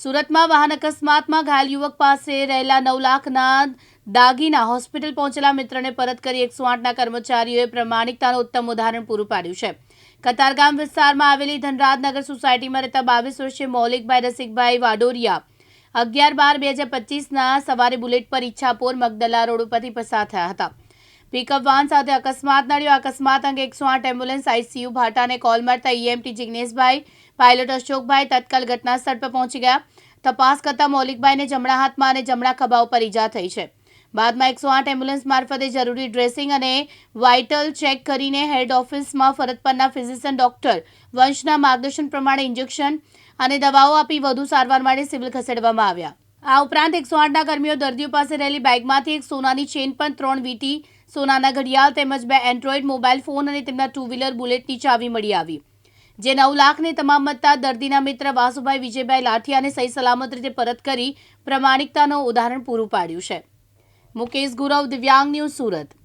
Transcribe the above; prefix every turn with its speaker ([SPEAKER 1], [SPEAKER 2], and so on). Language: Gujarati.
[SPEAKER 1] સુરતમાં વાહન અકસ્માતમાં ઘાયલ યુવક પાસે રહેલા નવ લાખના દાગીના હોસ્પિટલ પહોંચેલા મિત્રને પરત કરી એકસો આઠના કર્મચારીઓએ પ્રમાણિકતાનું ઉત્તમ ઉદાહરણ પૂરું પાડ્યું છે. કતારગામ વિસ્તારમાં આવેલી ધનરાજનગર સોસાયટીમાં રહેતા બાવીસ વર્ષીય મૌલિકભાઈ રસિકભાઈ વાડોરિયા અગિયાર બાર બે હજાર પચીસના સવારે બુલેટ પર ઈચ્છાપોર મગદલા રોડ ઉપરથી પસાર થયા હતા. પિકઅપ વાન સાથે અકસ્માત નડ્યો. અકસ્માત અંગે એકસો આઠ એમ્બ્યુલન્સ આઈસીયુ ભાટાને કોલ મળતા ઈએમટી જિગ્નેશભાઈ, પાયલોટ અશોકભાઈ તત્કાલ ઘટના સ્થળ પર પહોંચી ગયા. તપાસ કરતા મૌલિકભાઈને જમણા હાથમાં અને જમણા ખભા ઉપર ઈજા થઈ છે. બાદમાં એકસો આઠ એમ્બ્યુલન્સ મારફતે જરૂરી ડ્રેસિંગ અને વાઇટલ ચેક કરીને હેડ ઓફિસમાં ફરજ પરના ફિઝિશિયન ડોક્ટર વંશના માર્ગદર્શન પ્રમાણે ઇન્જેક્શન અને દવાઓ આપી વધુ સારવાર માટે સિવિલ ખસેડવામાં આવ્યા. આ ઉપરાંત એકસો આઠના કર્મીઓ દર્દીઓ પાસે રહેલી બેગમાંથી એક સોનાની ચેન પણ ત્રણ વીટી, સોનાના ઘડિયાળ તેમજ બે એન્ડ્રોઈડ મોબાઈલ ફોન અને તેમના ટુ વ્હીલર બુલેટની ચાવી મળી આવી. જે નવ લાખની તમામ મત્તા દર્દીના મિત્ર વાસુભાઈ વિજયભાઈ લાઠિયાને સહી સલામત રીતે પરત કરી પ્રમાણિકતાનું ઉદાહરણ પૂરું પાડ્યું છે. મુકેશ ગુરવ, દિવ્યાંગ ન્યૂઝ સુરત.